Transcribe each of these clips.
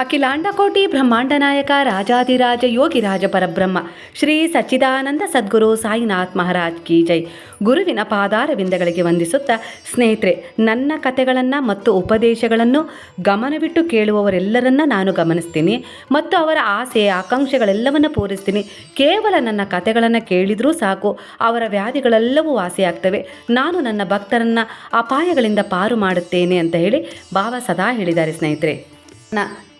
ಅಖಿಲಾಂಡಕೋಟಿ ಬ್ರಹ್ಮಾಂಡ ನಾಯಕ ರಾಜಾದಿರಾಜ ಯೋಗಿರಾಜ ಪರಬ್ರಹ್ಮ, ಶ್ರೀ ಸಚ್ಚಿದಾನಂದ ಸದ್ಗುರು ಸಾಯಿನಾಥ್ ಮಹಾರಾಜ್ ಕಿ ಜೈ. ಗುರುವಿನ ಪಾದಾರವಿಂದಗಳಿಗೆ ವಂದಿಸುತ್ತಾ ಸ್ನೇಹಿತರೆ, ನನ್ನ ಕಥೆಗಳನ್ನು ಮತ್ತು ಉಪದೇಶಗಳನ್ನು ಗಮನವಿಟ್ಟು ಕೇಳುವವರೆಲ್ಲರನ್ನ ನಾನು ಗಮನಿಸ್ತೀನಿ ಮತ್ತು ಅವರ ಆಸೆ, ಆಕಾಂಕ್ಷೆಗಳೆಲ್ಲವನ್ನು ಪೂರೈಸ್ತೀನಿ. ಕೇವಲ ನನ್ನ ಕಥೆಗಳನ್ನು ಕೇಳಿದರೂ ಸಾಕು, ಅವರ ವ್ಯಾಧಿಗಳೆಲ್ಲವೂ ವಾಸಿಯಾಗ್ತವೆ. ನಾನು ನನ್ನ ಭಕ್ತರನ್ನು ಅಪಾಯಗಳಿಂದ ಪಾರು ಮಾಡುತ್ತೇನೆ ಅಂತ ಹೇಳಿ ಬಾಬಾ ಸದಾ ಹೇಳಿದ್ದಾರೆ ಸ್ನೇಹಿತರೆ.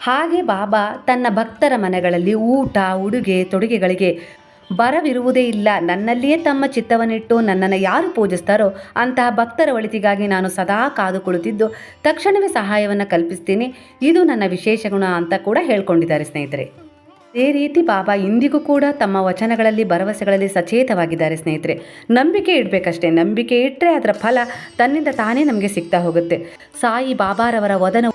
ಹಾಗೆ ಬಾಬಾ ತನ್ನ ಭಕ್ತರ ಮನೆಗಳಲ್ಲಿ ಊಟ, ಉಡುಗೆ, ತೊಡುಗೆಗಳಿಗೆ ಬರವಿರುವುದೇ ಇಲ್ಲ. ನನ್ನಲ್ಲಿಯೇ ತಮ್ಮ ಚಿತ್ತವನ್ನಿಟ್ಟು ನನ್ನನ್ನು ಯಾರು ಪೂಜಿಸ್ತಾರೋ ಅಂತಹ ಭಕ್ತರ ಒಳಿತಿಗಾಗಿ ನಾನು ಸದಾ ಕಾದುಕೊಳ್ಳುತ್ತಿದ್ದು, ತಕ್ಷಣವೇ ಸಹಾಯವನ್ನು ಕಲ್ಪಿಸ್ತೀನಿ. ಇದು ನನ್ನ ವಿಶೇಷ ಗುಣ ಅಂತ ಕೂಡ ಹೇಳ್ಕೊಂಡಿದ್ದಾರೆ ಸ್ನೇಹಿತರೆ. ಅದೇ ರೀತಿ ಬಾಬಾ ಇಂದಿಗೂ ಕೂಡ ತಮ್ಮ ವಚನಗಳಲ್ಲಿ, ಭರವಸೆಗಳಲ್ಲಿ ಸಚೇತವಾಗಿದ್ದಾರೆ ಸ್ನೇಹಿತರೆ. ನಂಬಿಕೆ ಇಡಬೇಕಷ್ಟೇ. ನಂಬಿಕೆ ಇಟ್ಟರೆ ಅದರ ಫಲ ತನ್ನಿಂದ ತಾನೇ ನಮಗೆ ಸಿಗ್ತಾ ಹೋಗುತ್ತೆ. ಸಾಯಿ ಬಾಬಾರವರ ವದನ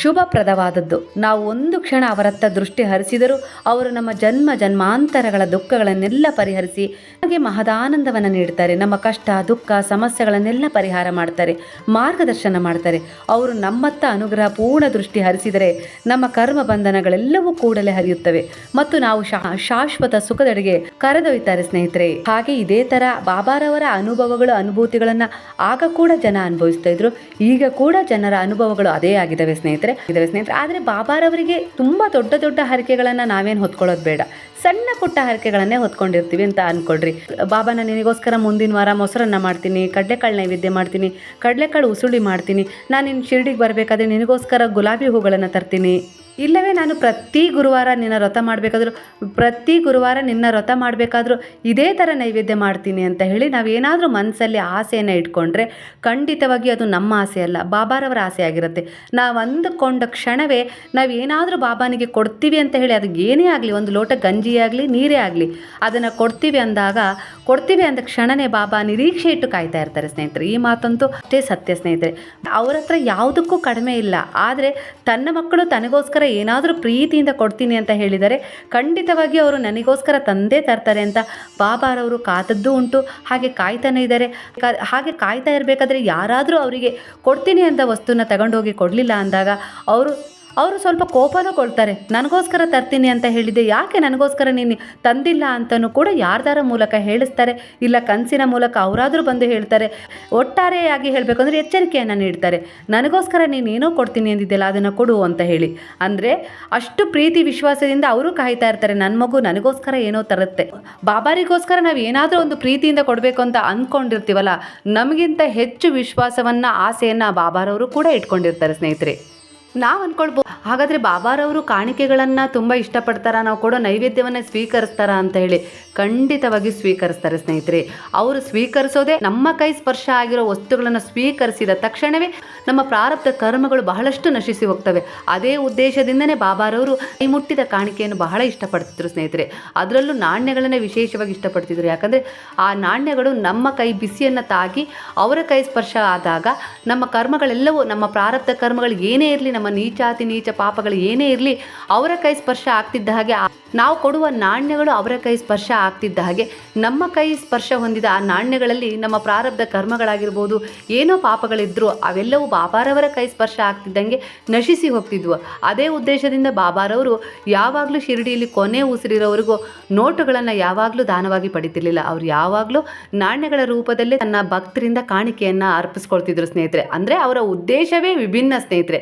ಶುಭಪ್ರದವಾದದ್ದು. ನಾವು ಒಂದು ಕ್ಷಣ ಅವರತ್ತ ದೃಷ್ಟಿ ಹರಿಸಿದರೂ ಅವರು ನಮ್ಮ ಜನ್ಮ ಜನ್ಮಾಂತರಗಳ ದುಃಖಗಳನ್ನೆಲ್ಲ ಪರಿಹರಿಸಿ ನಮಗೆ ಮಹದಾನಂದವನ್ನು ನೀಡ್ತಾರೆ. ನಮ್ಮ ಕಷ್ಟ, ದುಃಖ, ಸಮಸ್ಯೆಗಳನ್ನೆಲ್ಲ ಪರಿಹಾರ ಮಾಡ್ತಾರೆ, ಮಾರ್ಗದರ್ಶನ ಮಾಡ್ತಾರೆ. ಅವರು ನಮ್ಮತ್ತ ಅನುಗ್ರಹ ಪೂರ್ಣ ದೃಷ್ಟಿ ಹರಿಸಿದರೆ ನಮ್ಮ ಕರ್ಮ ಬಂಧನಗಳೆಲ್ಲವೂ ಕೂಡಲೇ ಹರಿಯುತ್ತವೆ. ಮತ್ತು ನಾವು ಶಾಶ್ವತ ಸುಖದೆಡೆಗೆ ಕರೆದೊಯ್ತಾರೆ ಸ್ನೇಹಿತರೆ. ಹಾಗೆ ಇದೇ ತರ ಬಾಬಾರವರ ಅನುಭವಗಳು, ಅನುಭೂತಿಗಳನ್ನ ಆಗ ಕೂಡ ಜನ ಅನುಭವಿಸ್ತಾ ಇದ್ರು. ಈಗ ಕೂಡ ಜನರ ಅನುಭವಗಳು ಅದೇ ಆಗಿದ್ದಾವೆ ಸ್ನೇಹಿತರೆ. ಇದಾವೆ ಸ್ನೇಹಿತರೆ, ಆದರೆ ಬಾಬಾರವರಿಗೆ ತುಂಬಾ ದೊಡ್ಡ ದೊಡ್ಡ ಹರಕೆಗಳನ್ನು ನಾವೇನು ಹೊತ್ಕೊಳ್ಳೋದು ಬೇಡ. ಸಣ್ಣ ಪುಟ್ಟ ಹರಕೆಗಳನ್ನೇ ಹೊತ್ಕೊಂಡಿರ್ತೀವಿ ಅಂತ ಅನ್ಕೊಳ್ರಿ. ಬಾಬಾ ನಾನು ನಿನಗೋಸ್ಕರ ಮುಂದಿನ ವಾರ ಮೊಸರನ್ನ ಮಾಡ್ತೀನಿ, ಕಡಲೆಕಾಳು ನೈವೇದ್ಯ ಮಾಡ್ತೀನಿ, ಕಡಲೆಕಾಳು ಉಸುಳಿ ಮಾಡ್ತೀನಿ. ನಾನು ನಿನ್ನ ಶಿರ್ಡಿಗೆ ಬರಬೇಕಾದ್ರೆ ನಿನಗೋಸ್ಕರ ಗುಲಾಬಿ ಹೂಗಳನ್ನು ತರ್ತೀನಿ. ಇಲ್ಲವೇ ನಾನು ಪ್ರತಿ ಗುರುವಾರ ನಿನ್ನ ವ್ರತ ಮಾಡಬೇಕಾದ್ರೂ, ಪ್ರತಿ ಗುರುವಾರ ನಿನ್ನ ವ್ರತ ಮಾಡಬೇಕಾದ್ರೂ ಇದೇ ಥರ ನೈವೇದ್ಯ ಮಾಡ್ತೀನಿ ಅಂತ ಹೇಳಿ ನಾವು ಏನಾದರೂ ಮನಸ್ಸಲ್ಲಿ ಆಸೆಯನ್ನು ಇಟ್ಕೊಂಡ್ರೆ ಖಂಡಿತವಾಗಿ ಅದು ನಮ್ಮ ಆಸೆ ಅಲ್ಲ, ಬಾಬಾರವರ ಆಸೆ ಆಗಿರುತ್ತೆ. ನಾವು ಅಂದುಕೊಂಡ ಕ್ಷಣವೇ ನಾವು ಏನಾದರೂ ಬಾಬಾನಿಗೆ ಕೊಡ್ತೀವಿ ಅಂತ ಹೇಳಿ ಅದು ಏನೇ ಆಗಲಿ, ಒಂದು ಲೋಟ ಗಂಜಿ ಆಗಲಿ, ನೀರೇ ಆಗಲಿ, ಅದನ್ನು ಕೊಡ್ತೀವಿ ಅಂದಾಗ, ಕೊಡ್ತೀವಿ ಅಂದ ಕ್ಷಣನೇ ಬಾಬಾ ನಿರೀಕ್ಷೆ ಇಟ್ಟು ಕಾಯ್ತಾ ಇರ್ತಾರೆ ಸ್ನೇಹಿತರೆ. ಈ ಮಾತಂತೂ ಅಷ್ಟೇ ಸತ್ಯ ಸ್ನೇಹಿತರೆ. ಅವರ ಹತ್ರ ಯಾವುದಕ್ಕೂ ಕಡಿಮೆ ಇಲ್ಲ, ಆದರೆ ತನ್ನ ಮಕ್ಕಳು ತನಗೋಸ್ಕರ ಏನಾದರೂ ಪ್ರೀತಿಯಿಂದ ಕೊಡ್ತೀನಿ ಅಂತ ಹೇಳಿದರೆ ಖಂಡಿತವಾಗಿ ಅವರು ನನಗೋಸ್ಕರ ತಂದೇ ತರ್ತಾರೆ ಅಂತ ಬಾಬಾರವರು ಕಾತದ್ದು ಉಂಟು. ಹಾಗೆ ಕಾಯ್ತಾನೆ ಇದ್ದಾರೆ. ಹಾಗೆ ಕಾಯ್ತಾ ಇರಬೇಕಾದ್ರೆ ಯಾರಾದರೂ ಅವರಿಗೆ ಕೊಡ್ತೀನಿ ಅಂತ ವಸ್ತುನ ತಗೊಂಡೋಗಿ ಕೊಡಲಿಲ್ಲ ಅಂದಾಗ ಅವರು ಅವರು ಸ್ವಲ್ಪ ಕೋಪನೂ ಕೊಡ್ತಾರೆ, ನನಗೋಸ್ಕರ ತರ್ತೀನಿ ಅಂತ ಹೇಳಿದೆ, ಯಾಕೆ ನನಗೋಸ್ಕರ ನೀನು ತಂದಿಲ್ಲ ಅಂತಲೂ ಕೂಡ ಯಾರ್ದಾರ ಮೂಲಕ ಹೇಳಿಸ್ತಾರೆ, ಇಲ್ಲ ಕನಸಿನ ಮೂಲಕ ಅವರಾದರೂ ಬಂದು ಹೇಳ್ತಾರೆ, ಒಟ್ಟಾರೆಯಾಗಿ ಹೇಳಬೇಕಂದ್ರೆ ಎಚ್ಚರಿಕೆಯನ್ನು ನೀಡ್ತಾರೆ, ನನಗೋಸ್ಕರ ನೀನು ಏನೋ ಕೊಡ್ತೀನಿ ಅಂದಿದ್ದೆಲ್ಲ ಅದನ್ನು ಕೊಡು ಅಂತ ಹೇಳಿ. ಅಂದರೆ ಅಷ್ಟು ಪ್ರೀತಿ ವಿಶ್ವಾಸದಿಂದ ಅವರು ಕಾಯ್ತಾ ಇರ್ತಾರೆ ನನ್ನ ಮಗು ನನಗೋಸ್ಕರ ಏನೋ ತರುತ್ತೆ, ಬಾಬಾರಿಗೋಸ್ಕರ ನಾವು ಏನಾದರೂ ಒಂದು ಪ್ರೀತಿಯಿಂದ ಕೊಡಬೇಕು ಅಂತ ಅಂದ್ಕೊಂಡಿರ್ತೀವಲ್ಲ ನಮಗಿಂತ ಹೆಚ್ಚು ವಿಶ್ವಾಸವನ್ನು, ಆಸೆಯನ್ನು ಬಾಬಾರವರು ಕೂಡ ಇಟ್ಕೊಂಡಿರ್ತಾರೆ ಸ್ನೇಹಿತರೆ. ನಾವು ಅನ್ಕೊಳ್ಬೋದು. ಹಾಗಾದರೆ ಬಾಬಾರವರು ಕಾಣಿಕೆಗಳನ್ನು ತುಂಬ ಇಷ್ಟಪಡ್ತಾರ? ನಾವು ಕೊಡೋ ನೈವೇದ್ಯವನ್ನು ಸ್ವೀಕರಿಸ್ತಾರ ಅಂತ ಹೇಳಿ ಖಂಡಿತವಾಗಿ ಸ್ವೀಕರಿಸ್ತಾರೆ ಸ್ನೇಹಿತರೆ. ಅವರು ಸ್ವೀಕರಿಸೋದೇ ನಮ್ಮ ಕೈ ಸ್ಪರ್ಶ ಆಗಿರೋ ವಸ್ತುಗಳನ್ನು ಸ್ವೀಕರಿಸಿದ ತಕ್ಷಣವೇ ನಮ್ಮ ಪ್ರಾರಬ್ಧ ಕರ್ಮಗಳು ಬಹಳಷ್ಟು ನಶಿಸಿ ಹೋಗ್ತವೆ. ಅದೇ ಉದ್ದೇಶದಿಂದನೇ ಬಾಬಾರವರು ಕೈ ಮುಟ್ಟಿದ ಕಾಣಿಕೆಯನ್ನು ಬಹಳ ಇಷ್ಟಪಡ್ತಿದ್ರು ಸ್ನೇಹಿತರೆ. ಅದರಲ್ಲೂ ನಾಣ್ಯಗಳನ್ನೇ ವಿಶೇಷವಾಗಿ ಇಷ್ಟಪಡ್ತಿದ್ರು. ಯಾಕಂದರೆ ಆ ನಾಣ್ಯಗಳು ನಮ್ಮ ಕೈ ಬಿಸಿಯನ್ನು ತಾಗಿ ಅವರ ಕೈ ಸ್ಪರ್ಶ ಆದಾಗ ನಮ್ಮ ಕರ್ಮಗಳೆಲ್ಲವೂ ನಮ್ಮ ಪ್ರಾರಬ್ಧ ಕರ್ಮಗಳು ಏನೇ ಇರಲಿ ನಮ್ಮ ನೀಚಾತಿ ನೀಚ ಪಾಪಗಳು ಏನೇ ಇರಲಿ ಅವರ ಕೈ ಸ್ಪರ್ಶ ಆಗ್ತಿದ್ದ ಹಾಗೆ ನಾವು ಕೊಡುವ ನಾಣ್ಯಗಳು ಅವರ ಕೈ ಸ್ಪರ್ಶ ಆಗ್ತಿದ್ದ ಹಾಗೆ ನಮ್ಮ ಕೈ ಸ್ಪರ್ಶ ಹೊಂದಿದ ಆ ನಾಣ್ಯಗಳಲ್ಲಿ ನಮ್ಮ ಪ್ರಾರಬ್ಧ ಕರ್ಮಗಳಾಗಿರ್ಬೋದು, ಏನೋ ಪಾಪಗಳಿದ್ರು ಅವೆಲ್ಲವೂ ಬಾಬಾರವರ ಕೈ ಸ್ಪರ್ಶ ಆಗ್ತಿದ್ದಂಗೆ ನಶಿಸಿ ಹೋಗ್ತಿದ್ವು. ಅದೇ ಉದ್ದೇಶದಿಂದ ಬಾಬಾರವರು ಯಾವಾಗಲೂ ಶಿರಡಿಯಲ್ಲಿ ಕೊನೆ ಉಸಿರಿರೋವರೆಗೂ ನೋಟುಗಳನ್ನು ಯಾವಾಗಲೂ ದಾನವಾಗಿ ಪಡಿತಿರ್ಲಿಲ್ಲ. ಅವ್ರು ಯಾವಾಗಲೂ ನಾಣ್ಯಗಳ ರೂಪದಲ್ಲೇ ತನ್ನ ಭಕ್ತರಿಂದ ಕಾಣಿಕೆಯನ್ನು ಅರ್ಪಿಸ್ಕೊಳ್ತಿದ್ರು ಸ್ನೇಹಿತರೆ. ಅಂದರೆ ಅವರ ಉದ್ದೇಶವೇ ವಿಭಿನ್ನ ಸ್ನೇಹಿತರೆ.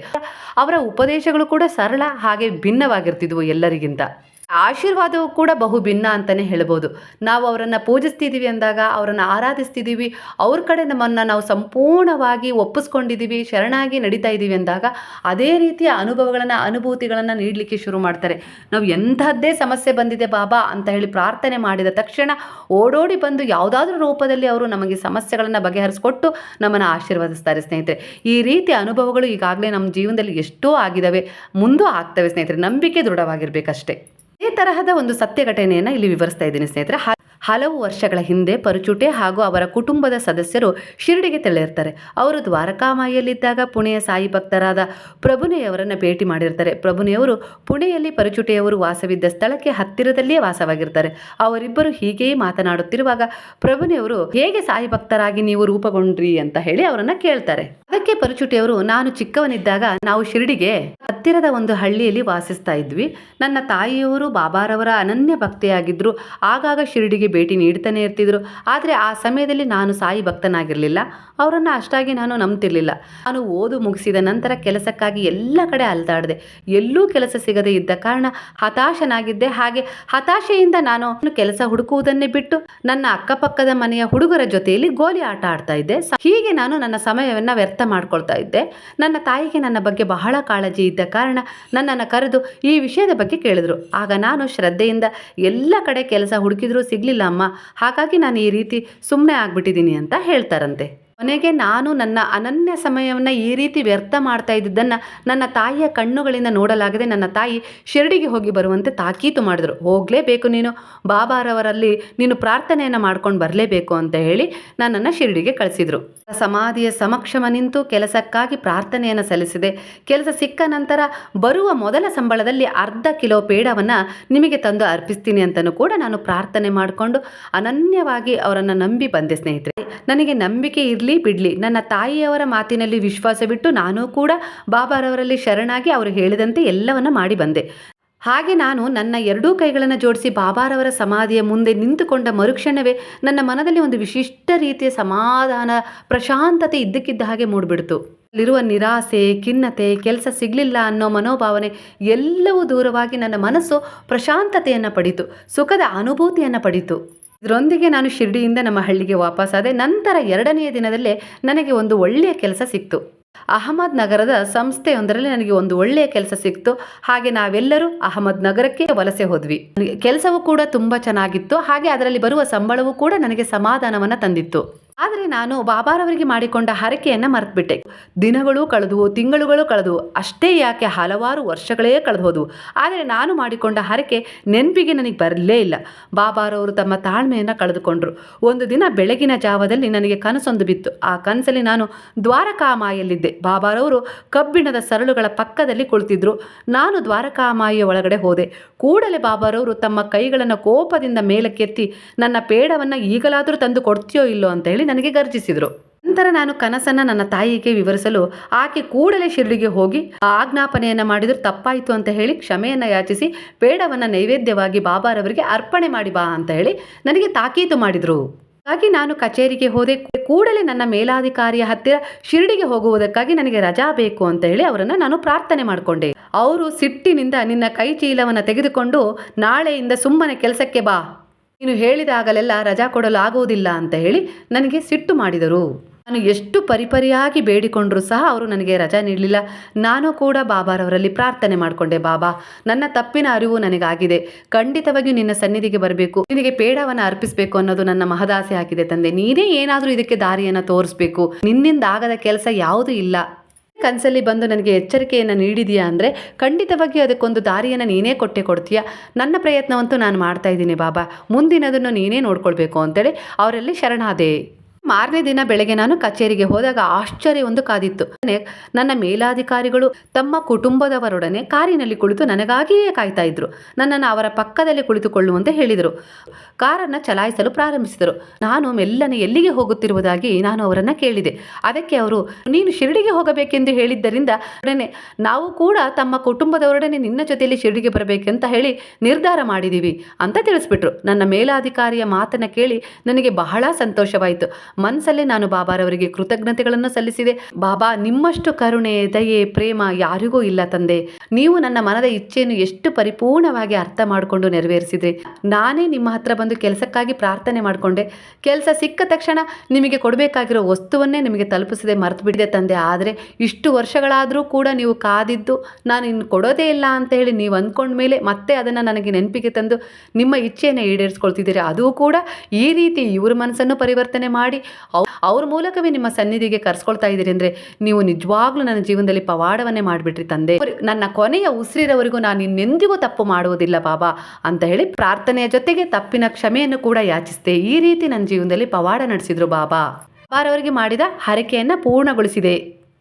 ಅವರ ಉಪದೇಶಗಳು ಕೂಡ ಸರಳ ಹಾಗೆ ಭಿನ್ನವಾಗಿರ್ತಿದ್ವು ಎಲ್ಲರಿಗಿಂತ. ಆಶೀರ್ವಾದವು ಕೂಡ ಬಹು ಭಿನ್ನ ಅಂತಲೇ ಹೇಳ್ಬೋದು. ನಾವು ಅವರನ್ನು ಪೂಜಿಸ್ತಿದ್ದೀವಿ ಅಂದಾಗ, ಅವರನ್ನು ಆರಾಧಿಸ್ತಿದ್ದೀವಿ ಅವ್ರ ಕಡೆ ನಮ್ಮನ್ನು ನಾವು ಸಂಪೂರ್ಣವಾಗಿ ಒಪ್ಪಿಸ್ಕೊಂಡಿದ್ದೀವಿ ಶರಣಾಗಿ ನಡೀತಾ ಇದ್ದೀವಿ ಅಂದಾಗ, ಅದೇ ರೀತಿಯ ಅನುಭವಗಳನ್ನು, ಅನುಭೂತಿಗಳನ್ನು ನೀಡಲಿಕ್ಕೆ ಶುರು ಮಾಡ್ತಾರೆ. ನಾವು ಎಂಥದ್ದೇ ಸಮಸ್ಯೆ ಬಂದಿದೆ ಬಾಬಾ ಅಂತ ಹೇಳಿ ಪ್ರಾರ್ಥನೆ ಮಾಡಿದ ತಕ್ಷಣ ಓಡೋಡಿ ಬಂದು ಯಾವುದಾದ್ರೂ ರೂಪದಲ್ಲಿ ಅವರು ನಮಗೆ ಸಮಸ್ಯೆಗಳನ್ನು ಬಗೆಹರಿಸ್ಕೊಟ್ಟು ನಮ್ಮನ್ನು ಆಶೀರ್ವದಿಸ್ತಾರೆ ಸ್ನೇಹಿತರೆ. ಈ ರೀತಿಯ ಅನುಭವಗಳು ಈಗಾಗಲೇ ನಮ್ಮ ಜೀವನದಲ್ಲಿ ಎಷ್ಟೋ ಆಗಿದ್ದಾವೆ. ಮುಂದೂ ಆಗ್ತವೆ ಸ್ನೇಹಿತರೆ. ನಂಬಿಕೆ ದೃಢವಾಗಿರ್ಬೇಕಷ್ಟೇ. ಈ ತರಹದ ಒಂದು ಸತ್ಯ ಘಟನೆಯನ್ನು ಇಲ್ಲಿ ವಿವರಿಸ್ತಾ ಇದ್ದೀನಿ ಸ್ನೇಹಿತರೆ. ಹಲವು ವರ್ಷಗಳ ಹಿಂದೆ ಪರುಚುಟೆ ಹಾಗೂ ಅವರ ಕುಟುಂಬದ ಸದಸ್ಯರು ಶಿರಡಿಗೆ ತೆರಳಿರ್ತಾರೆ. ಅವರು ದ್ವಾರಕಾಮಾಯಿಯಲ್ಲಿದ್ದಾಗ ಪುಣೆಯ ಸಾಯಿ ಭಕ್ತರಾದ ಪ್ರಭುನೆಯವರನ್ನು ಭೇಟಿ ಮಾಡಿರ್ತಾರೆ. ಪ್ರಭುನೆಯವರು ಪುಣೆಯಲ್ಲಿ ಪರುಚುಟೆಯವರು ವಾಸವಿದ್ದ ಸ್ಥಳಕ್ಕೆ ಹತ್ತಿರದಲ್ಲಿಯೇ ವಾಸವಾಗಿರ್ತಾರೆ. ಅವರಿಬ್ಬರು ಹೀಗೆಯೇ ಮಾತನಾಡುತ್ತಿರುವಾಗ ಪ್ರಭುನೆಯವರು, ಹೇಗೆ ಸಾಯಿ ಭಕ್ತರಾಗಿ ನೀವು ರೂಪಗೊಂಡ್ರಿ ಅಂತ ಹೇಳಿ ಅವರನ್ನ ಕೇಳ್ತಾರೆ. ಅದಕ್ಕೆ ಪರುಚುಟಿಯವರು, ನಾನು ಚಿಕ್ಕವನಿದ್ದಾಗ ನಾವು ಶಿರಡಿಗೆ ಹತ್ತಿರದ ಒಂದು ಹಳ್ಳಿಯಲ್ಲಿ ವಾಸಿಸ್ತಾ ಇದ್ವಿ. ನನ್ನ ತಾಯಿಯವರು ಬಾಬಾರವರ ಅನನ್ಯ ಭಕ್ತಿಯಾಗಿದ್ದರು ಆಗಾಗ ಶಿರಡಿಗೆ ಭೇಟಿ ನೀಡ್ತಾನೆ ಇರ್ತಿದ್ರು. ಆದರೆ ಆ ಸಮಯದಲ್ಲಿ ನಾನು ಸಾಯಿ ಭಕ್ತನಾಗಿರಲಿಲ್ಲ. ಅವರನ್ನು ಅಷ್ಟಾಗಿ ನಾನು ನಂಬ್ತಿರ್ಲಿಲ್ಲ. ನಾನು ಓದು ಮುಗಿಸಿದ ನಂತರ ಕೆಲಸಕ್ಕಾಗಿ ಎಲ್ಲ ಕಡೆ ಅಲ್ದಾಡಿದೆ. ಎಲ್ಲೂ ಕೆಲಸ ಸಿಗದೇ ಇದ್ದ ಕಾರಣ ಹತಾಶನಾಗಿದ್ದೆ. ಹಾಗೆ ಹತಾಶೆಯಿಂದ ನಾನು ಕೆಲಸ ಹುಡುಕುವುದನ್ನೇ ಬಿಟ್ಟು ನನ್ನ ಅಕ್ಕಪಕ್ಕದ ಮನೆಯ ಹುಡುಗರ ಜೊತೆಯಲ್ಲಿ ಗೋಲಿ ಆಟ ಆಡ್ತಾ ಇದ್ದೆ. ಹೀಗೆ ನಾನು ನನ್ನ ಸಮಯವನ್ನು ವ್ಯರ್ಥ ಮಾಡ್ಕೊಳ್ತಾ ಇದ್ದೆ. ನನ್ನ ತಾಯಿಗೆ ನನ್ನ ಬಗ್ಗೆ ಬಹಳ ಕಾಳಜಿ ಇದ್ದ ಕಾರಣ ನನ್ನನ್ನು ಕರೆದು ಈ ವಿಷಯದ ಬಗ್ಗೆ ಕೇಳಿದ್ರು. ಆಗ ನಾನು ಶ್ರದ್ಧೆಯಿಂದ ಎಲ್ಲ ಕಡೆ ಕೆಲಸ ಹುಡುಕಿದ್ರೂ ಸಿಗಲಿಲ್ಲ. ಅಮ್ಮ. ಹಾಗಾಗಿ ನಾನು ಈ ರೀತಿ ಸುಮ್ಮನೆ ಆಗ್ಬಿಟ್ಟಿದ್ದೀನಿ ಅಂತ ಹೇಳ್ತಾರಂತೆ. ಕೊನೆಗೆ ನಾನು ನನ್ನ ಅನನ್ಯ ಸಮಯವನ್ನು ಈ ರೀತಿ ವ್ಯರ್ಥ ಮಾಡ್ತಾ ಇದ್ದಿದ್ದನ್ನು ನನ್ನ ತಾಯಿಯ ಕಣ್ಣುಗಳಿಂದ ನೋಡಲಾಗದೆ ನನ್ನ ತಾಯಿ ಶಿರಡಿಗೆ ಹೋಗಿ ಬರುವಂತೆ ತಾಕೀತು ಮಾಡಿದ್ರು. ಹೋಗಲೇಬೇಕು ನೀನು. ಬಾಬಾರವರಲ್ಲಿ ನೀನು ಪ್ರಾರ್ಥನೆಯನ್ನು ಮಾಡ್ಕೊಂಡು ಬರಲೇಬೇಕು ಅಂತ ಹೇಳಿ ನನ್ನನ್ನು ಶಿರಡಿಗೆ ಕಳಿಸಿದರು. ಸಮಾಧಿಯ ಸಮಕ್ಷಮ ನಿಂತು ಕೆಲಸಕ್ಕಾಗಿ ಪ್ರಾರ್ಥನೆಯನ್ನು ಸಲ್ಲಿಸಿದೆ. ಕೆಲಸ ಸಿಕ್ಕ ನಂತರ ಬರುವ ಮೊದಲ ಸಂಬಳದಲ್ಲಿ ಅರ್ಧ ಕಿಲೋ ಪೇಡವನ್ನು ನಿಮಗೆ ತಂದು ಅರ್ಪಿಸ್ತೀನಿ ಅಂತಲೂ ಕೂಡ ನಾನು ಪ್ರಾರ್ಥನೆ ಮಾಡಿಕೊಂಡು ಅನನ್ಯವಾಗಿ ಅವರನ್ನು ನಂಬಿ ಬಂದೆ ಸ್ನೇಹಿತರೆ. ನನಗೆ ನಂಬಿಕೆ ಇರಲಿ ಬಿಡಲಿ. ನನ್ನ ತಾಯಿಯವರ ಮಾತಿನಲ್ಲಿ ವಿಶ್ವಾಸ ಬಿಟ್ಟು ನಾನು ಕೂಡ ಬಾಬಾರವರಲ್ಲಿ ಶರಣಾಗಿ ಅವರು ಹೇಳಿದಂತೆ ಎಲ್ಲವನ್ನ ಮಾಡಿ ಬಂದೆ. ಹಾಗೆ ನಾನು ನನ್ನ ಎರಡೂ ಕೈಗಳನ್ನು ಜೋಡಿಸಿ ಬಾಬಾರವರ ಸಮಾಧಿಯ ಮುಂದೆ ನಿಂತುಕೊಂಡ ಮರುಕ್ಷಣವೇ ನನ್ನ ಮನದಲ್ಲಿ ಒಂದು ವಿಶಿಷ್ಟ ರೀತಿಯ ಸಮಾಧಾನ, ಪ್ರಶಾಂತತೆ ಇದ್ದಕ್ಕಿದ್ದ ಹಾಗೆ ಮೂಡಿಬಿಡ್ತು. ಅಲ್ಲಿರುವ ನಿರಾಸೆ, ಖಿನ್ನತೆ, ಕೆಲಸ ಸಿಗಲಿಲ್ಲ ಅನ್ನೋ ಮನೋಭಾವನೆ ಎಲ್ಲವೂ ದೂರವಾಗಿ ನನ್ನ ಮನಸ್ಸು ಪ್ರಶಾಂತತೆಯನ್ನು ಪಡೀತು, ಸುಖದ ಅನುಭೂತಿಯನ್ನು ಪಡೀತು. ಇದರೊಂದಿಗೆ ನಾನು ಶಿರ್ಡಿಯಿಂದ ನಮ್ಮ ಹಳ್ಳಿಗೆ ವಾಪಸ್ಸಾದೆ ನಂತರ ಎರಡನೆಯ ದಿನದಲ್ಲೇ ನನಗೆ ಒಂದು ಒಳ್ಳೆಯ ಕೆಲಸ ಸಿಕ್ತು. ಅಹಮದ್ ನಗರದ ಸಂಸ್ಥೆಯೊಂದರಲ್ಲಿ ನನಗೆ ಒಂದು ಒಳ್ಳೆಯ ಕೆಲಸ ಸಿಕ್ತು. ಹಾಗೆ ನಾವೆಲ್ಲರೂ ಅಹಮದ್ ನಗರಕ್ಕೆ ವಲಸೆ ಹೋದ್ವಿ. ಕೆಲಸವೂ ಕೂಡ ತುಂಬ ಚೆನ್ನಾಗಿತ್ತು. ಹಾಗೆ ಅದರಲ್ಲಿ ಬರುವ ಸಂಬಳವೂ ಕೂಡ ನನಗೆ ಸಮಾಧಾನವನ್ನು ತಂದಿತ್ತು. ಆದರೆ ನಾನು ಬಾಬಾರವರಿಗೆ ಮಾಡಿಕೊಂಡ ಹರಕೆಯನ್ನು ಮರೆತುಬಿಟ್ಟೆ. ದಿನಗಳು ಕಳೆದುವು, ತಿಂಗಳುಗಳು ಕಳೆದವು. ಅಷ್ಟೇ ಯಾಕೆ ಹಲವಾರು ವರ್ಷಗಳೇ ಕಳೆದು ಹೋದವು ಆದರೆ ನಾನು ಮಾಡಿಕೊಂಡ ಹರಕೆ ನೆನಪಿಗೆ ನನಗೆ ಬರಲೇ ಇಲ್ಲ. ಬಾಬಾರವರು ತಮ್ಮ ತಾಳ್ಮೆಯನ್ನು ಕಳೆದುಕೊಂಡರು. ಒಂದು ದಿನ ಬೆಳಗಿನ ಜಾವದಲ್ಲಿ ನನಗೆ ಕನಸೊಂದು ಬಿತ್ತು. ಆ ಕನಸಲ್ಲಿ ನಾನು ದ್ವಾರಕಾಮಾಯಲ್ಲಿದ್ದೆ. ಬಾಬಾರವರು ಕಬ್ಬಿಣದ ಸರಳುಗಳ ಪಕ್ಕದಲ್ಲಿ ಕುಳಿತಿದ್ರು. ನಾನು ದ್ವಾರಕಾಮಾಯಿಯ ಒಳಗಡೆ ಹೋದೆ. ಕೂಡಲೇ ಬಾಬಾರವರು ತಮ್ಮ ಕೈಗಳನ್ನು ಕೋಪದಿಂದ ಮೇಲಕ್ಕೆತ್ತಿ, ನನ್ನ ಪೇಡವನ್ನು ಈಗಲಾದರೂ ತಂದು ಕೊಡ್ತೀಯೋ ಇಲ್ಲೋ ಅಂತ ಹೇಳಿ ನನಗೆ ಗರ್ಜಿಸಿದರು. ನಂತರ ನಾನು ಕನಸನ್ನ ನನ್ನ ತಾಯಿಗೆ ವಿವರಿಸಲು ಆಕೆ ಕೂಡಲೇ ಶಿರಡಿಗೆ ಹೋಗಿ ಆಜ್ಞಾಪನೆಯನ್ನು ಮಾಡಿದ್ರು. ತಪ್ಪಾಯಿತು ಅಂತ ಹೇಳಿ ಕ್ಷಮೆಯನ್ನು ಯಾಚಿಸಿ ಪೇಡವನ್ನು ನೈವೇದ್ಯವಾಗಿ ಬಾಬಾರವರಿಗೆ ಅರ್ಪಣೆ ಮಾಡಿ ಬಾ ಅಂತ ಹೇಳಿ ನನಗೆ ತಾಕೀತು ಮಾಡಿದ್ರು. ಹಾಗಾಗಿ ನಾನು ಕಚೇರಿಗೆ ಹೋದೆ. ಕೂಡಲೇ ನನ್ನ ಮೇಲಾಧಿಕಾರಿಯ ಹತ್ತಿರ ಶಿರಡಿಗೆ ಹೋಗುವುದಕ್ಕಾಗಿ ನನಗೆ ರಜಾ ಬೇಕು ಅಂತ ಹೇಳಿ ಅವರನ್ನು ನಾನು ಪ್ರಾರ್ಥನೆ ಮಾಡಿಕೊಂಡೆ. ಅವರು ಸಿಟ್ಟಿನಿಂದ ನಿನ್ನ ಕೈ ಚೀಲವನ್ನು ತೆಗೆದುಕೊಂಡು ನಾಳೆಯಿಂದ ಸುಮ್ಮನೆ ಕೆಲಸಕ್ಕೆ ಬಾ. ನೀನು ಹೇಳಿದಾಗಲೆಲ್ಲ ರಜಾ ಕೊಡಲು ಆಗುವುದಿಲ್ಲ ಅಂತ ಹೇಳಿ ನನಗೆ ಸಿಟ್ಟು ಮಾಡಿದರು. ನಾನು ಎಷ್ಟು ಪರಿಪರಿಯಾಗಿ ಬೇಡಿಕೊಂಡರೂ ಸಹ ಅವರು ನನಗೆ ರಜಾ ನೀಡಲಿಲ್ಲ. ನಾನು ಕೂಡ ಬಾಬಾರವರಲ್ಲಿ ಪ್ರಾರ್ಥನೆ ಮಾಡಿಕೊಂಡೆ, ಬಾಬಾ, ನನ್ನ ತಪ್ಪಿನ ಅರಿವು ನನಗಾಗಿದೆ. ಖಂಡಿತವಾಗಿಯೂ ನಿನ್ನ ಸನ್ನಿಧಿಗೆ ಬರಬೇಕು. ನಿನಗೆ ಪೇಡವನ್ನು ಅರ್ಪಿಸಬೇಕು ಅನ್ನೋದು ನನ್ನ ಮಹದಾಸೆ ಆಗಿದೆ ತಂದೆ. ನೀನೇ ಏನಾದರೂ ಇದಕ್ಕೆ ದಾರಿಯನ್ನು ತೋರಿಸ್ಬೇಕು. ನಿನ್ನಿಂದ ಆಗದ ಕೆಲಸ ಯಾವುದೂ ಇಲ್ಲ. ಕನಸಲ್ಲಿ ಬಂದು ನನಗೆ ಎಚ್ಚರಿಕೆಯನ್ನು ನೀಡಿದೀಯಾ ಅಂದರೆ, ಖಂಡಿತವಾಗಿ ಅದಕ್ಕೊಂದು ದಾರಿಯನ್ನು ನೀನೇ ಕೊಟ್ಟೆ ಕೊಡ್ತೀಯಾ? ನನ್ನ ಪ್ರಯತ್ನವಂತೂ ನಾನು ಮಾಡ್ತಾ ಇದ್ದೀನಿ ಬಾಬಾ. ಮುಂದಿನದನ್ನು ನೀನೇ ನೋಡ್ಕೊಳ್ಬೇಕು ಅಂತೇಳಿ ಅವರಲ್ಲಿ ಶರಣಾದೆ. ಮಾರನೇ ದಿನ ಬೆಳಗ್ಗೆ ನಾನು ಕಚೇರಿಗೆ ಹೋದಾಗ ಆಶ್ಚರ್ಯ ಒಂದು ಕಾದಿತ್ತು. ನನ್ನ ಮೇಲಾಧಿಕಾರಿಗಳು ತಮ್ಮ ಕುಟುಂಬದವರೊಡನೆ ಕಾರಿನಲ್ಲಿ ಕುಳಿತು ನನಗಾಗಿಯೇ ಕಾಯ್ತಾ ಇದ್ರು. ನನ್ನನ್ನು ಅವರ ಪಕ್ಕದಲ್ಲಿ ಕುಳಿತುಕೊಳ್ಳುವಂತೆ ಹೇಳಿದರು. ಕಾರನ್ನು ಚಲಾಯಿಸಲು ಪ್ರಾರಂಭಿಸಿದರು. ನಾನು ಮೆಲ್ಲನೆ ಎಲ್ಲಿಗೆ ಹೋಗುತ್ತಿರುವುದಾಗಿ ನಾನು ಅವರನ್ನು ಕೇಳಿದೆ. ಅದಕ್ಕೆ ಅವರು, ನೀನು ಶಿರಡಿಗೆ ಹೋಗಬೇಕೆಂದು ಹೇಳಿದ್ದರಿಂದ ನಾವು ಕೂಡ ತಮ್ಮ ಕುಟುಂಬದವರೊಡನೆ ನಿನ್ನ ಜೊತೆಯಲ್ಲಿ ಶಿರಡಿಗೆ ಬರಬೇಕಂತ ಹೇಳಿ ನಿರ್ಧಾರ ಮಾಡಿದ್ದೀವಿ ಅಂತ ತಿಳಿಸ್ಬಿಟ್ರು. ನನ್ನ ಮೇಲಾಧಿಕಾರಿಯ ಮಾತನ್ನು ಕೇಳಿ ನನಗೆ ಬಹಳ ಸಂತೋಷವಾಯಿತು. ಮನಸ್ಸಲ್ಲೇ ನಾನು ಬಾಬಾರವರಿಗೆ ಕೃತಜ್ಞತೆಗಳನ್ನು ಸಲ್ಲಿಸಿದೆ. ಬಾಬಾ, ನಿಮ್ಮಷ್ಟು ಕರುಣೆ, ದಯೆ, ಪ್ರೇಮ ಯಾರಿಗೂ ಇಲ್ಲ ತಂದೆ. ನೀವು ನನ್ನ ಮನದ ಇಚ್ಛೆಯನ್ನು ಎಷ್ಟು ಪರಿಪೂರ್ಣವಾಗಿ ಅರ್ಥ ಮಾಡಿಕೊಂಡು ನೆರವೇರಿಸಿದ್ರಿ. ನಾನೇ ನಿಮ್ಮ ಹತ್ರ ಬಂದು ಕೆಲಸಕ್ಕಾಗಿ ಪ್ರಾರ್ಥನೆ ಮಾಡಿಕೊಂಡೆ. ಕೆಲಸ ಸಿಕ್ಕ ತಕ್ಷಣ ನಿಮಗೆ ಕೊಡಬೇಕಾಗಿರೋ ವಸ್ತುವನ್ನೇ ನಿಮಗೆ ತಲುಪಿಸದೆ ಮರೆತು ಬಿಡಿದೆ ತಂದೆ. ಆದರೆ ಇಷ್ಟು ವರ್ಷಗಳಾದರೂ ಕೂಡ ನೀವು ಕಾದಿದ್ದು ನಾನು ಇನ್ನು ಕೊಡೋದೇ ಇಲ್ಲ ಅಂತ ಹೇಳಿ ನೀವು ಅಂದ್ಕೊಂಡ ಮೇಲೆ ಮತ್ತೆ ಅದನ್ನು ನನಗೆ ನೆನಪಿಗೆ ತಂದು ನಿಮ್ಮ ಇಚ್ಛೆಯನ್ನು ಈಡೇರಿಸ್ಕೊಳ್ತಿದ್ದೀರಿ. ಅದು ಕೂಡ ಈ ರೀತಿ ಇವ್ರ ಮನಸ್ಸನ್ನು ಪರಿವರ್ತನೆ ಮಾಡಿ ಅವ್ರ ಮೂಲಕವೇ ನಿಮ್ಮ ಸನ್ನಿಧಿಗೆ ಕರ್ಸ್ಕೊಳ್ತಾ ಇದ್ದೀರಿ ಅಂದರೆ ನೀವು ನಿಜವಾಗ್ಲೂ ನನ್ನ ಜೀವನದಲ್ಲಿ ಪವಾಡವನ್ನೇ ಮಾಡಿಬಿಟ್ರಿ ತಂದೆ. ನನ್ನ ಕೊನೆಯ ಉಸಿರಿರವರೆಗೂ ನಾನು ಇನ್ನೆಂದಿಗೂ ತಪ್ಪು ಮಾಡುವುದಿಲ್ಲ ಬಾಬಾ ಅಂತ ಹೇಳಿ ಪ್ರಾರ್ಥನೆಯ ಜೊತೆಗೆ ತಪ್ಪಿನ ಕ್ಷಮೆಯನ್ನು ಕೂಡ ಯಾಚಿಸಿದೆ. ಈ ರೀತಿ ನನ್ನ ಜೀವನದಲ್ಲಿ ಪವಾಡ ನಡೆಸಿದ್ರು ಬಾಬಾ. ಬಾರವರಿಗೆ ಮಾಡಿದ ಹರಕೆಯನ್ನು ಪೂರ್ಣಗೊಳಿಸಿದೆ.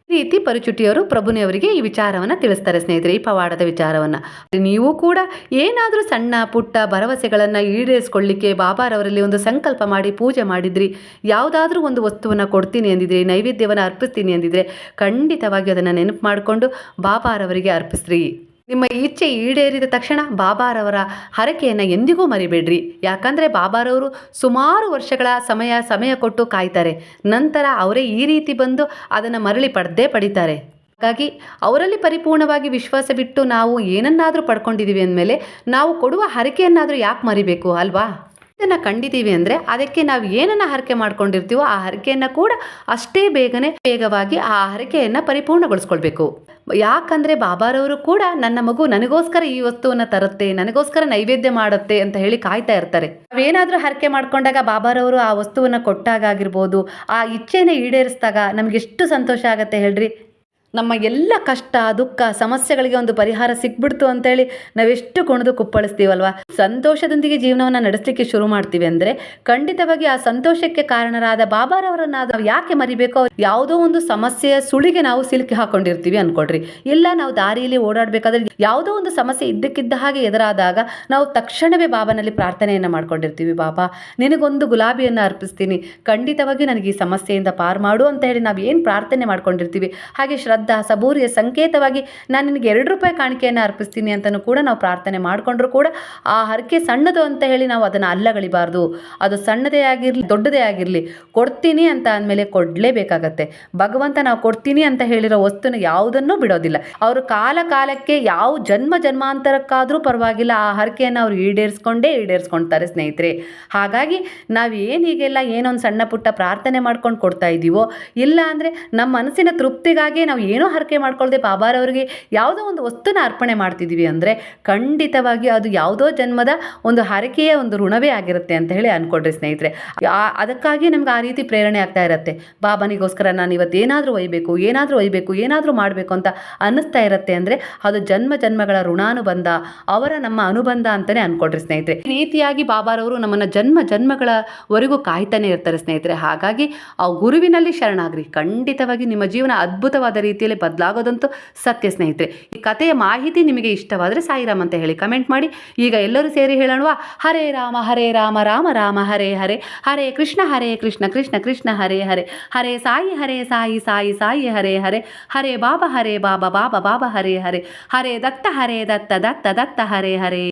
ಈ ರೀತಿ ಪರುಚುಟಿಯವರು ಪ್ರಭುನಿಯವರಿಗೆ ಈ ವಿಚಾರವನ್ನು ತಿಳಿಸ್ತಾರೆ ಸ್ನೇಹಿತರೆ, ಈ ಪವಾಡದ ವಿಚಾರವನ್ನು. ನೀವು ಕೂಡ ಏನಾದರೂ ಸಣ್ಣ ಪುಟ್ಟ ಭರವಸೆಗಳನ್ನು ಈಡೇರಿಸ್ಕೊಳ್ಳಿಕ್ಕೆ ಬಾಬಾರವರಲ್ಲಿ ಒಂದು ಸಂಕಲ್ಪ ಮಾಡಿ ಪೂಜೆ ಮಾಡಿದ್ರಿ, ಯಾವುದಾದ್ರೂ ಒಂದು ವಸ್ತುವನ್ನು ಕೊಡ್ತೀನಿ ಅಂದಿದ್ರಿ, ನೈವೇದ್ಯವನ್ನು ಅರ್ಪಿಸ್ತೀನಿ ಅಂದಿದ್ರೆ ಖಂಡಿತವಾಗಿ ಅದನ್ನು ನೆನಪು ಮಾಡಿಕೊಂಡು ಬಾಬಾರವರಿಗೆ ಅರ್ಪಿಸ್ರಿ. ನಿಮ್ಮ ಇಚ್ಛೆ ಈಡೇರಿದ ತಕ್ಷಣ ಬಾಬಾರವರ ಹರಕೆಯನ್ನು ಎಂದಿಗೂ ಮರಿಬೇಡ್ರಿ. ಯಾಕಂದರೆ ಬಾಬಾರವರು ಸುಮಾರು ವರ್ಷಗಳ ಸಮಯ ಸಮಯ ಕೊಟ್ಟು ಕಾಯ್ತಾರೆ. ನಂತರ ಅವರೇ ಈ ರೀತಿ ಬಂದು ಅದನ್ನು ಮರಳಿ ಪಡೆದೇ ಪಡಿತಾರೆ. ಹಾಗಾಗಿ ಅವರಲ್ಲಿ ಪರಿಪೂರ್ಣವಾಗಿ ವಿಶ್ವಾಸ ಬಿಟ್ಟು ನಾವು ಏನನ್ನಾದರೂ ಪಡ್ಕೊಂಡಿದ್ದೀವಿ ಅಂದಮೇಲೆ ನಾವು ಕೊಡುವ ಹರಕೆಯನ್ನಾದರೂ ಯಾಕೆ ಮರಿಬೇಕು ಅಲ್ವಾ? ಇದನ್ನು ಕಂಡಿದ್ದೀವಿ ಅಂದರೆ ಅದಕ್ಕೆ ನಾವು ಏನನ್ನು ಹರಕೆ ಮಾಡ್ಕೊಂಡಿರ್ತೀವೋ ಆ ಹರಕೆಯನ್ನು ಕೂಡ ಅಷ್ಟೇ ಬೇಗನೆ ವೇಗವಾಗಿ ಆ ಹರಕೆಯನ್ನು ಪರಿಪೂರ್ಣಗೊಳಿಸ್ಕೊಳ್ಬೇಕು. ಯಾಕಂದರೆ ಬಾಬಾರವರು ಕೂಡ ನನ್ನ ಮಗು ನನಗೋಸ್ಕರ ಈ ವಸ್ತುವನ್ನು ತರುತ್ತೆ, ನನಗೋಸ್ಕರ ನೈವೇದ್ಯ ಮಾಡುತ್ತೆ ಅಂತ ಹೇಳಿ ಕಾಯ್ತಾ ಇರ್ತಾರೆ. ನಾವೇನಾದರೂ ಹರಕೆ ಮಾಡ್ಕೊಂಡಾಗ ಬಾಬಾರವರು ಆ ವಸ್ತುವನ್ನು ಕೊಟ್ಟಾಗ ಆಗಿರ್ಬೋದು ಆ ಇಚ್ಛೆನ ಈಡೇರಿಸಿದಾಗ ನಮ್ಗೆ ಎಷ್ಟು ಸಂತೋಷ ಆಗುತ್ತೆ ಹೇಳ್ರಿ? ನಮ್ಮ ಎಲ್ಲ ಕಷ್ಟ, ದುಃಖ, ಸಮಸ್ಯೆಗಳಿಗೆ ಒಂದು ಪರಿಹಾರ ಸಿಕ್ಬಿಡ್ತು ಅಂತೇಳಿ ನಾವೆಷ್ಟು ಕುಣಿದು ಕುಪ್ಪಳಿಸ್ತೀವಲ್ವಾ? ಸಂತೋಷದೊಂದಿಗೆ ಜೀವನವನ್ನು ನಡೆಸಲಿಕ್ಕೆ ಶುರು ಮಾಡ್ತೀವಿ ಅಂದರೆ ಖಂಡಿತವಾಗಿ ಆ ಸಂತೋಷಕ್ಕೆ ಕಾರಣರಾದ ಬಾಬಾರವರನ್ನ ನಾವು ಯಾಕೆ ಮರಿಬೇಕೋ ಯಾವುದೋ ಒಂದು ಸಮಸ್ಯೆಯ ಸುಳಿಗೆ ನಾವು ಸಿಲುಕಿ ಹಾಕೊಂಡಿರ್ತೀವಿ ಅನ್ಕೊಡ್ರಿ ಇಲ್ಲ, ನಾವು ದಾರಿಯಲ್ಲಿ ಓಡಾಡಬೇಕಾದ್ರೆ ಯಾವುದೋ ಒಂದು ಸಮಸ್ಯೆ ಇದ್ದಕ್ಕಿದ್ದ ಹಾಗೆ ಎದುರಾದಾಗ ನಾವು ತಕ್ಷಣವೇ ಬಾಬಾನಲ್ಲಿ ಪ್ರಾರ್ಥನೆಯನ್ನು ಮಾಡ್ಕೊಂಡಿರ್ತೀವಿ, ಬಾಬಾ, ನಿನಗೊಂದು ಗುಲಾಬಿಯನ್ನು ಅರ್ಪಿಸ್ತೀನಿ. ಖಂಡಿತವಾಗಿ ನನಗೆ ಈ ಸಮಸ್ಯೆಯಿಂದ ಪಾರು ಮಾಡು ಅಂತ ಹೇಳಿ ನಾವು ಏನು ಪ್ರಾರ್ಥನೆ ಮಾಡ್ಕೊಂಡಿರ್ತೀವಿ, ಹಾಗೆ ಶ್ರದ್ಧಾ ಸಬೂರಿಯ ಸಂಕೇತವಾಗಿ ನಾನು ನಿನಗೆ ಎರಡು ರೂಪಾಯಿ ಕಾಣಿಕೆಯನ್ನು ಅರ್ಪಿಸ್ತೀನಿ ಅಂತಲೂ ಕೂಡ ನಾವು ಪ್ರಾರ್ಥನೆ ಮಾಡಿಕೊಂಡ್ರೂ ಕೂಡ ಆ ಹರಕೆ ಸಣ್ಣದು ಅಂತ ಹೇಳಿ ನಾವು ಅದನ್ನು ಅಲ್ಲಗಳಿಬಾರ್ದು. ಅದು ಸಣ್ಣದೇ ಆಗಿರಲಿ, ದೊಡ್ಡದೇ ಆಗಿರಲಿ ಕೊಡ್ತೀನಿ ಅಂತ ಅಂದಮೇಲೆ ಕೊಡಲೇಬೇಕಾಗತ್ತೆ. ಭಗವಂತ ನಾವು ಕೊಡ್ತೀನಿ ಅಂತ ಹೇಳಿರೋ ವಸ್ತುನ ಯಾವುದನ್ನು ಬಿಡೋದಿಲ್ಲ. ಅವರು ಕಾಲ ಕಾಲಕ್ಕೆ ಯಾವ ಜನ್ಮ ಜನ್ಮಾಂತರಕ್ಕಾದರೂ ಪರವಾಗಿಲ್ಲ ಆ ಹರಕೆಯನ್ನು ಅವರು ಈಡೇರಿಸ್ಕೊಂಡೇ ಈಡೇರಿಸ್ಕೊಳ್ತಾರೆ ಸ್ನೇಹಿತರೆ. ಹಾಗಾಗಿ ನಾವು ಏನು ಹೀಗೆಲ್ಲ ಏನೊಂದು ಸಣ್ಣ ಪುಟ್ಟ ಪ್ರಾರ್ಥನೆ ಮಾಡ್ಕೊಂಡು ಕೊಡ್ತಾ ಇದ್ದೀವೋ ಇಲ್ಲ ಅಂದರೆ ನಮ್ಮ ಮನಸ್ಸಿನ ತೃಪ್ತಿಗಾಗಿ ನಾವು ಏನೋ ಹರಕೆ ಮಾಡ್ಕೊಳ್ದೆ ಬಾಬಾರವರಿಗೆ ಯಾವುದೋ ಒಂದು ವಸ್ತುನ ಅರ್ಪಣೆ ಮಾಡ್ತಿದ್ದೀವಿ ಅಂದರೆ ಖಂಡಿತವಾಗಿ ಅದು ಯಾವುದೋ ಜನ್ಮದ ಒಂದು ಹರಕೆಯ ಒಂದು ಋಣವೇ ಆಗಿರುತ್ತೆ ಅಂತ ಹೇಳಿ ಅಂದ್ಕೊಡ್ರಿ ಸ್ನೇಹಿತರೆ. ಅದಕ್ಕಾಗಿ ನಮ್ಗೆ ಆ ರೀತಿ ಪ್ರೇರಣೆ ಆಗ್ತಾ ಇರುತ್ತೆ. ಬಾಬನಿಗೋಸ್ಕರ ನಾನು ಇವತ್ತು ಏನಾದರೂ ಒಯ್ಬೇಕು ಏನಾದರೂ ಒಯ್ಬೇಕು, ಏನಾದರೂ ಮಾಡಬೇಕು ಅಂತ ಅನ್ನಿಸ್ತಾ ಇರುತ್ತೆ ಅಂದರೆ ಅದು ಜನ್ಮ ಜನ್ಮಗಳ ಋಣಾನುಬಂಧ, ಅವರ ನಮ್ಮ ಅನುಬಂಧ ಅಂತಲೇ ಅಂದ್ಕೊಡ್ರಿ ಸ್ನೇಹಿತರೆ. ಈ ರೀತಿಯಾಗಿ ಬಾಬಾರವರು ನಮ್ಮನ್ನು ಜನ್ಮ ಜನ್ಮಗಳವರೆಗೂ ಕಾಯ್ತಾನೆ ಇರ್ತಾರೆ ಸ್ನೇಹಿತರೆ. ಹಾಗಾಗಿ ಆ ಗುರುವಿನಲ್ಲಿ ಶರಣಾಗ್ರಿ. ಖಂಡಿತವಾಗಿ ನಿಮ್ಮ ಜೀವನ ಅದ್ಭುತವಾದ ರೀತಿಯಲ್ಲಿ ಬದಲಾಗೋದಂತೂ ಸತ್ಯ ಸ್ನೇಹಿತರೆ. ಈ ಕಥೆಯ ಮಾಹಿತಿ ನಿಮಗೆ ಇಷ್ಟವಾದರೆ ಸಾಯಿರಾಮ್ ಅಂತ ಹೇಳಿ ಕಮೆಂಟ್ ಮಾಡಿ. ಈಗ ಎಲ್ಲರೂ ಸೇರಿ ಹೇಳೋಣವಾ? ಹರೇ ರಾಮ ಹರೇ ರಾಮ ರಾಮ ರಾಮ, ಹರೇ ಹರೇ. ಹರೇ ಕೃಷ್ಣ ಹರೇ ಕೃಷ್ಣ ಕೃಷ್ಣ ಕೃಷ್ಣ, ಹರೇ ಹರೇ. ಹರೇ ಸಾಯಿ ಹರೇ ಸಾಯಿ ಸಾಯಿ ಸಾಯಿ, ಹರೇ ಹರೇ. ಹರೇ ಬಾಬಾ ಹರೇ ಬಾಬಾ ಬಾಬಾ ಬಾಬಾ, ಹರೇ ಹರೇ. ಹರೇ ದತ್ತ ಹರೇ ದತ್ತ ದತ್ತ ದತ್ತ, ಹರೇ ಹರೇ.